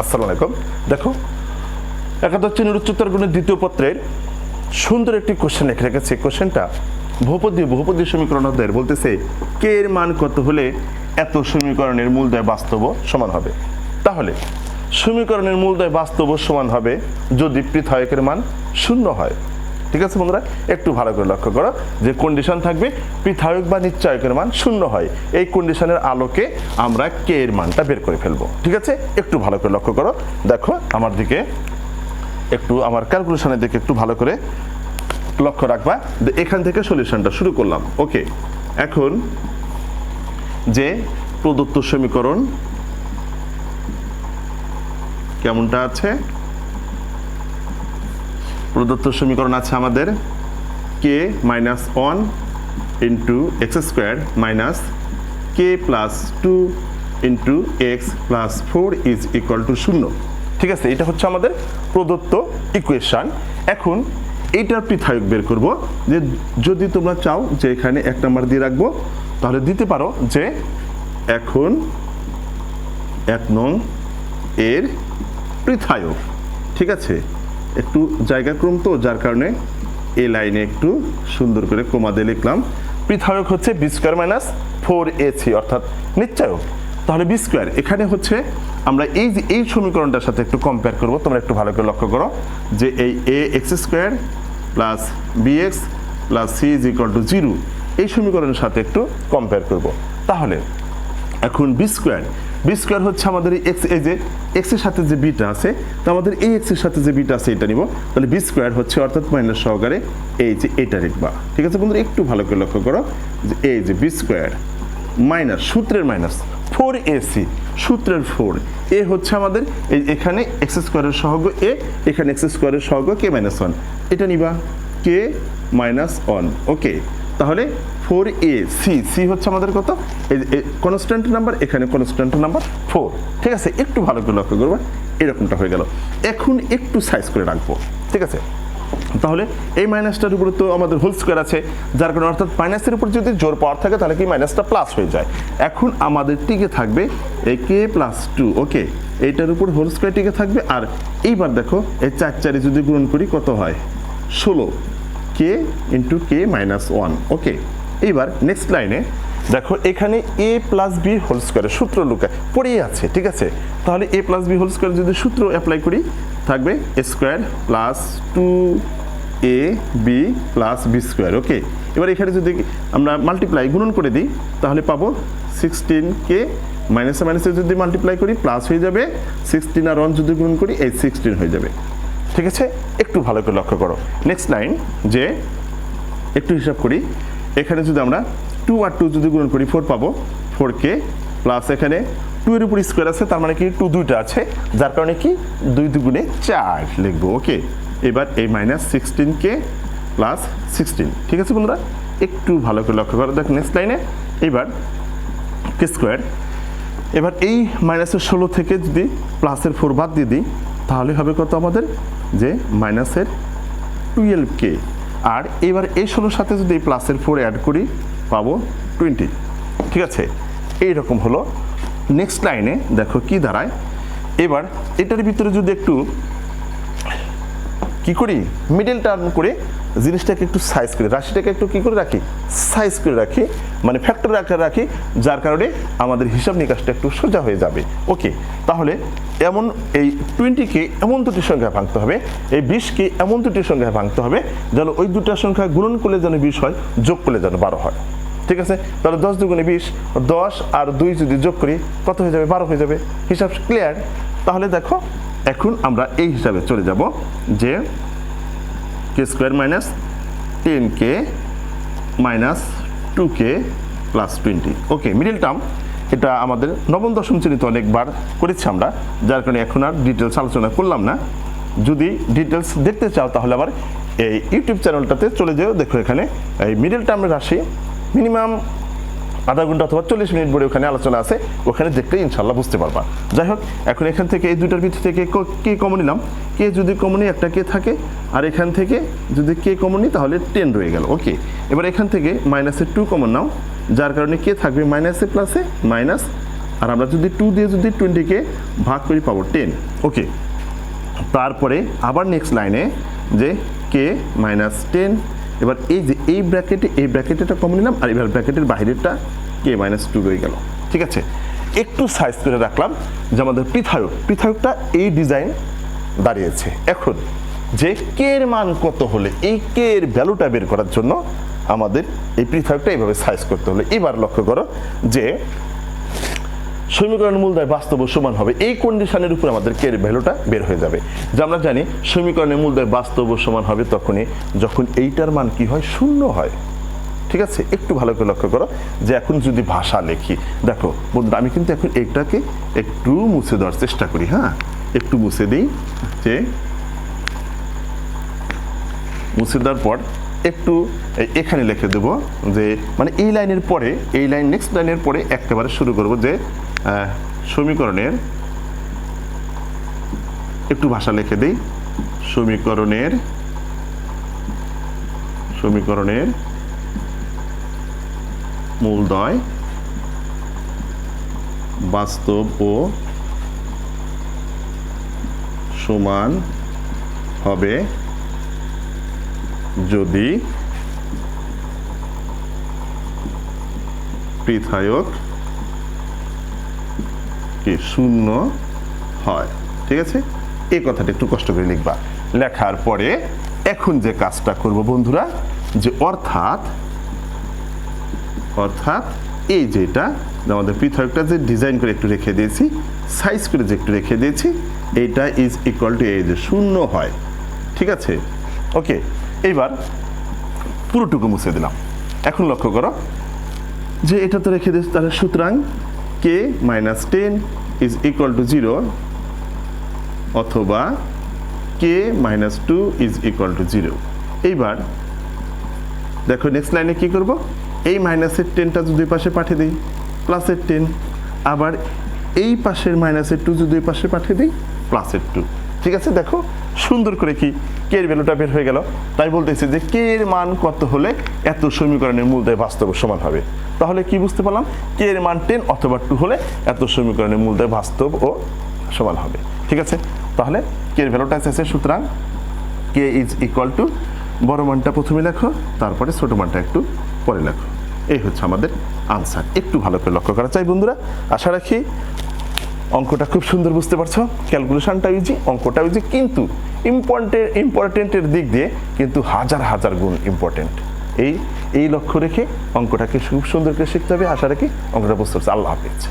আসসালামু আলাইকুম। দেখো, একাদশ শ্রেণির উচ্চতর গুণের দ্বিতীয় পত্রের সুন্দর একটি কোশ্চেন লিখে রেখেছে। কোশ্চেনটা বহুপদী বহুপদী সমীকরণ অধ্যায়ের বলতেছে, কে এর মান কত হলে এত সমীকরণের মূলদয় বাস্তব সমান হবে? তাহলে, সমীকরণের মূলদয় বাস্তব সমান হবে যদি পৃথকের মান শূন্য হয়। ঠিক আছে বন্ধুরা? একটু ভালো করে লক্ষ্য করো। যে কন্ডিশন থাকবে পৃথায়ক বা নিশ্চয়কের মান শূন্য হয়। এই কন্ডিশনের আলোকে আমরা কে এর মানটা বের করে ফেলব। ঠিক আছে? একটু ভালো করে লক্ষ্য করো। দেখো, আমার দিকে একটু, আমার ক্যালকুলেশনের দিকে একটু ভালো করে লক্ষ্য রাখবা। এখান থেকে সলিউশনটা শুরু করলাম। ওকে এখন যে প্রদত্ত সমীকরণ কেমনটা আছে? প্রদত্ত সমীকরণ আছে আমাদের k minus one into x square minus k plus two into x plus four is equal to শূন্য। ঠিক আছে, এটা হচ্ছে আমাদের প্রদত্ত ইকুয়েশান এখন এইটার পৃথায়ক বের করব যে যদি তোমরা চাও যে এখানে এক নাম্বার দিয়ে রাখব, তাহলে দিতে পারো যে এখন এক নং এর পৃথায়ক। ঠিক আছে? একটু জায়গা ক্রম তো, যার কারণে এই লাইনে একটু সুন্দর করে কমা দিয়ে লিখলাম। পৃথায়ক হচ্ছে b square minus four a c অর্থাৎ নিশ্চয়ক তাহলে বি স্কোয়ার এখানে হচ্ছে আমরা এই যে, এই সমীকরণটার সাথে একটু কম্পেয়ার করব। তোমরা একটু ভালো করে লক্ষ্য করো যে এই a x square plus b x plus c is equal to zero এই সমীকরণের সাথে একটু কম্পেয়ার করব। তাহলে, এখন বি স্কোয়ার বি স্কোয়ার হচ্ছে আমাদের এক্স এই যে এক্সের সাথে যে বিটা আছে, তো আমাদের এই এক্সের সাথে যে বিটা আছে, এটা নিব। তাহলে বি স্কোয়ার হচ্ছে অর্থাৎ মাইনাস সহকারে এই যে এটা লিখবা। ঠিক আছে বন্ধুরা, একটু ভালো করে লক্ষ্য করো যে এই যে বি স্কোয়ার মাইনাস সূত্রের মাইনাস ফোর এসি সূত্রের ফোর এ হচ্ছে আমাদের এই এখানে এক্স স্কোয়ারের সহগ এ এখানে এক্স স্কোয়ারের সহগ কে মাইনাস ওয়ান এটা নিবা কে মাইনাস ওয়ান ওকে তাহলে ফোর এ সি সি হচ্ছে আমাদের কত? কনস্ট্যান্ট নাম্বার এখানে কনস্ট্যান্ট নাম্বার ফোর ঠিক আছে? একটু ভালো করে লক্ষ্য করবা, এরকমটা হয়ে গেল। এখন একটু সাইজ করে রাখব, ঠিক আছে? তাহলে এই মাইনাসটার উপরে তো আমাদের হোল স্কোয়ার আছে, যার কারণে অর্থাৎ মাইনাসের উপর যদি জোর পাওয়ার থাকে, তাহলে কি মাইনাসটা প্লাস হয়ে যায়। এখন আমাদের টিকে থাকবে এ কে প্লাস টু ওকে এইটার উপর হোল স্কোয়ার টিকে থাকবে, আর এইবার দেখো, এই চার চারি যদি গ্রহণ করি, কত হয়? ষোলো। K into k minus one okay এইবার নেক্সট লাইনে দেখো এখানে এ প্লাস বি হোল স্কোয়ারের সূত্র লুকায়, পড়েই আছে, ঠিক আছে? তাহলে a plus b whole square যদি সূত্র অ্যাপ্লাই করি, থাকবে a square plus two a b plus b square okay এবার এখানে যদি আমরা মাল্টিপ্লাই গুণন করে দিই, তাহলে পাবো সিক্সটিন কে মাইনাসে মাইনাসে যদি মাল্টিপ্লাই করি প্লাস হয়ে যাবে সিক্সটিন আর ওয়ান যদি গুণন করি, এই সিক্সটিন হয়ে যাবে, ঠিক আছে? একটু ভালো করে লক্ষ্য করো। নেক্সট লাইন যে, একটু হিসাব করি এখানে যদি আমরা টু আর টু যদি গুণন করি ফোর পাবো। ফোর কে প্লাস এখানে টু এর উপর স্কোয়ার আছে, তার মানে কি? টু দুইটা আছে। যার কারণে কি? দুই দুগুণে চার লিখব। ওকে এবার এই minus sixteen k plus sixteen ঠিক আছে বন্ধুরা? একটু ভালো করে লক্ষ্য করো। দেখ নেক্সট লাইনে এবার কে স্কোয়ার এবার এই মাইনাসের ষোলো থেকে যদি প্লাসের ফোর বাদ দিয়ে দিই, তাহলে হবে কত আমাদের? যে মাইনাসের টুয়েলভ কে আর এবার এই ষোলোর সাথে যদি এই প্লাসের ফোর অ্যাড করি, পাবো টোয়েন্টি ঠিক আছে? এই রকম হলো নেক্সট লাইনে দেখো কি দাঁড়ায়। এবার এটার ভিতরে যদি একটু কি করি? মিডল টার্ন করে জিনিসটাকে একটু সাইজ করে রাশিটাকে একটু কি করে রাখি? সাইজ করে রাখি। মানে ফ্যাক্টর আকারে রাখি, যার কারণে আমাদের হিসাব নিকাশটা একটু সোজা হয়ে যাবে। ওকে তাহলে এমন এই টোয়েন্টিকে এমন দুটি সংখ্যা ভাঙতে হবে, এই বিশকে এমন দুটি সংখ্যা ভাঙতে হবে, যেন ওই দুটা সংখ্যা গুণন করলে যেন বিশ হয়, যোগ করলে যেন বারো হয়। ঠিক আছে? তাহলে দশ দুগুণে বিশ, দশ আর দুই যদি যোগ করি, কত হয়ে যাবে? বারো হয়ে যাবে। হিসাব ক্লিয়ার তাহলে দেখো, এখন আমরা এই হিসাবে চলে যাব যে k square minus ten k minus two k plus twenty. Okay, middle term, এটা আমাদের নবম, দশম শ্রেণীতে অনেকবার করেছি আমরা, যার কারণে এখন আর ডিটেলস আলোচনা করলাম না। যদি ডিটেলস দেখতে চাও তাহলে আবার এই ইউটিউব চ্যানেলটাতে চলে যেও। দেখো এখানে এই মিডিল টার্মের রাশি মিনিমাম আধা ঘণ্টা অথবা চল্লিশ মিনিট পরে ওখানে আলোচনা আছে, ওখানে দেখলে ইনশাল্লাহ বুঝতে পারবা। যাই হোক, এখন এখান থেকে এই দুটার ভিতর থেকে কে কমন নিলাম? কে যদি কমন একটা কে থাকে? আর এখান থেকে যদি কে কমন নিই, তাহলে টেন রয়ে গেল। ওকে এবার এখান থেকে মাইনাসে টু কমন নাও, যার কারণে কে থাকবে মাইনাসে প্লাসে মাইনাস আর আমরা যদি টু দিয়ে যদি টোয়েন্টিকে ভাগ করি, পাবো টেন ওকে তারপরে আবার নেক্সট লাইনে যে কে মাইনাস টেন এবার এই যে এই ব্র্যাকেটে এই ব্র্যাকেটেটা কমন নিলাম আর এবার ব্র্যাকেটের বাইরেরটা কে মাইনাস টু রয়ে গেল। ঠিক আছে? একটু সাইজ করে রাখলাম যে আমাদের পৃথায়ক পৃথায়কটা এই ডিজাইন দাঁড়িয়েছে। এখন যে কে এর মান কত হলে, এই কে এর ভ্যালুটা বের করার জন্য আমাদের এই পৃথকটা এইভাবে সাইজ করতে হলে এবার লক্ষ্য করো যে সমীকরণের মূলদয় বাস্তব সমান হবে। এই কন্ডিশনের উপর আমাদের কে ভ্যালুটা বের হয়ে যাবে। যে আমরা জানি সমীকরণের মূলদয় বাস্তব সমান হবে তখনই যখন এইটার মান কি হয়? শূন্য হয়। ঠিক আছে? একটু ভালো করে লক্ষ্য করো যে এখন যদি ভাষা লেখি, দেখো বন্ধুরা আমি কিন্তু এখন এইটাকে একটু মুছে দেওয়ার চেষ্টা করি হ্যাঁ? একটু মুছে দিই যে মুছে দেওয়ার পর একটু এখানে লিখে দেব যে মানে এই লাইনের পরে, এই লাইন নেক্সট লাইনের পরে একেবারে শুরু করব যে সমীকরণের একটু ভাষা লিখে দিই। সমীকরণের সমীকরণের মূলদয় বাস্তব ও সমান হবে যদি পৃথায়ক কি শূন্য হয়। ঠিক আছে? এই কথাটা একটু কষ্ট করে লিখবা। লেখার পরে এখন যে কাজটা করব বন্ধুরা, যে অর্থাৎ অর্থাৎ এই যেটা আমাদের পৃথকটা যে ডিজাইন করে একটু রেখে দিয়েছি সাইজ করে যে একটু রেখে দিয়েছি এইটা ইজ ইকুয়াল টু এই যে শূন্য হয়। ঠিক আছে? ওকে, এইবার পুরোটুকু মুছে দিলাম। এখন লক্ষ্য করো, যে এটা তো রেখে দিয়েছি, তাহলে সুতরাং k minus ten is equal to zero অথবা k minus two is equal to zero এইবার দেখো নেক্সট লাইনে কি করব? এই মাইনাসের টেনটা যদি পাশে পাঠিয়ে দিই প্লাসের টেন আবার এই পাশের মাইনাসের টু যদি পাশে পাঠিয়ে দিই প্লাসের টু ঠিক আছে, দেখো, সুন্দর করে কি কে এর ভ্যালুটা বের হয়ে গেল? তাই বলতেছি যে কে এর মান কত হলে এত সমীকরণের মূলদয় বাস্তব সমান হবে? তাহলে কি বুঝতে পারলাম? কে এর মান টেন অথবা টু হলে এত সমীকরণের মূলদয় বাস্তব ও সমান হবে। ঠিক আছে? তাহলে কে এর ভ্যালুটা আছে সুতরাং কে ইজ ইকুয়াল টু বড় মানটা প্রথমে লেখো, তারপরে ছোট মানটা একটু পরে লেখো। এই হচ্ছে আমাদের আনসার একটু ভালো করে লক্ষ্য করা চাই বন্ধুরা। আশা রাখি অঙ্কটা খুব সুন্দর, বুঝতে পারছ? ক্যালকুলেশনটা ইজি অঙ্কটা ইজি কিন্তু ইম্পর্টেন্ট ইম্পর্টেন্টের দিক দিয়ে কিন্তু হাজার হাজার গুণ ইম্পর্টেন্ট এই এই লক্ষ্য রেখে অঙ্কটাকে খুব সুন্দর করে শিখতে হবে। আশা রাখি অঙ্কটা বুঝতে পারছ। আল্লাহ হাফিজ।